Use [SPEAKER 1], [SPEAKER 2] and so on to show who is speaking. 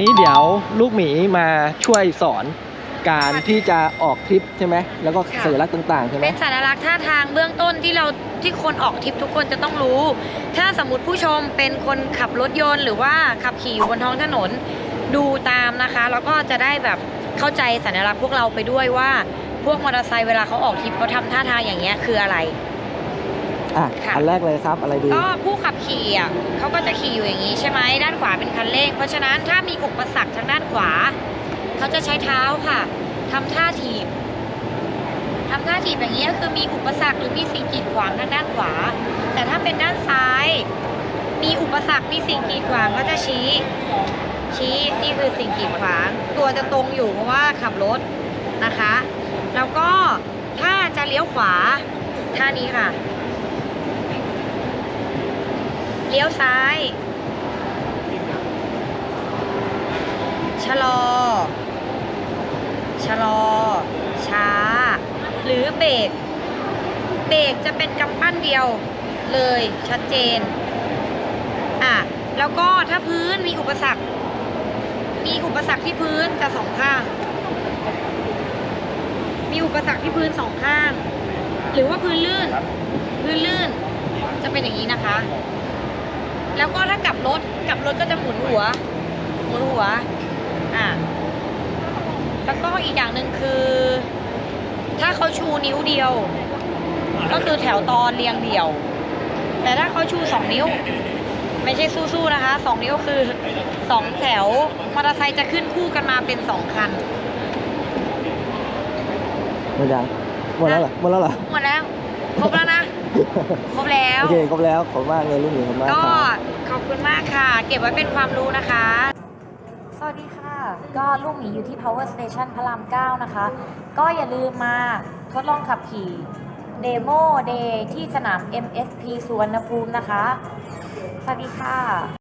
[SPEAKER 1] นี้เดี๋ยวลูกหมีมาช่วยสอนการที่จะออกทริปใช่ไหมแล้วก็สัญลักษณ์ต่างๆใช่ไหม
[SPEAKER 2] เป็นสัญลักษณ์ท่าทางเบื้องต้นที่เราที่คนออกทริปทุกคนจะต้องรู้ ถ้าสมมติผู้ชมเป็นคนขับรถยนต์ หรือว่าขับขี่อยู่บนท้องถนนดูตามนะคะ แล้วก็จะได้แบบเข้าใจสัญลักษณ์พวกเราไปด้วยว่า พวกมอเตอร์ไซค์เวลาเขาออกทริปเขาทำท่าทางอย่างเงี้ยคืออะไร
[SPEAKER 1] อะ
[SPEAKER 2] ค่ะ
[SPEAKER 1] อันแรกเลยครับอะไรดี
[SPEAKER 2] ก็ผู้ขับขี่อะเขาก็จะขี่อยู่อย่างนี้ใช่ไหมด้านขวาเป็นคันเร่ง เพราะฉะนั้นถ้ามีอุปสรรคทางด้านขวา เขาจะใช้เท้าค่ะทำท่าถีบทำท่าถีบอย่างนี้ก็คือมีอุปสรรคหรือมีสิ่งกีดขวางทางด้านขวา แต่ถ้าเป็นด้านซ้าย มีอุปสรรคมีสิ่งกีดขวางก็จะชี้ ชี้นี่คือสิ่งกีดขวาง ตัวจะตรงอยู่เพราะว่าขับรถนะคะ แล้วก็ถ้าจะเลี้ยวขวาท่านี้ค่ะ เลี้ยวซ้าย ชะลอ ชะลอ ช้า หรือเบรก เบรกจะเป็นกำปั้นเดียวเลยชัดเจน อะ แล้วก็ถ้าพื้นมีอุปสรรค มีอุปสรรคที่พื้นจะสองข้าง มีอุปสรรคที่พื้นสองข้าง หรือว่าพื้นลื่น พื้นลื่นจะเป็นอย่างนี้นะคะ แล้วก็ถ้ากลับรถกลับรถก็จะหมุนหัว หมุนหัวอะแล้วก็อีกอย่างหนึ่งคือ ถ้าเขาชูนิ้วเดียว ก็คือแถวตอนเรียงเดี่ยว แต่ถ้าเขาชูสองนิ้ว ไม่ใช่สู้ๆนะคะสองนิ้วคือสองแถวมอเตอร์ไซค์จะขึ้นคู่กันมาเป็นสองคัน
[SPEAKER 1] หมดยังหมดแล้วเหรอหมดแล้วเหรอ
[SPEAKER 2] หมดแล้วครบแล้วนะ ครบแล้ว
[SPEAKER 1] โอเคครบแล้วขอบคุณมากเลยลูกหมีขอบคุณมาก
[SPEAKER 2] ก็
[SPEAKER 1] ครับ
[SPEAKER 2] ขอบคุณมากค่ะ เก็บไว้เป็นความรู้นะคะ สวัสดีค่ะ ก็ลูกหมีอยู่ที่ Power Station พระราม 9 นะคะ ก็อย่าลืมมาทดลองขับขี่เดโมเดย์ที่สนาม MSP สุวรรณภูมินะคะ สวัสดีค่ะ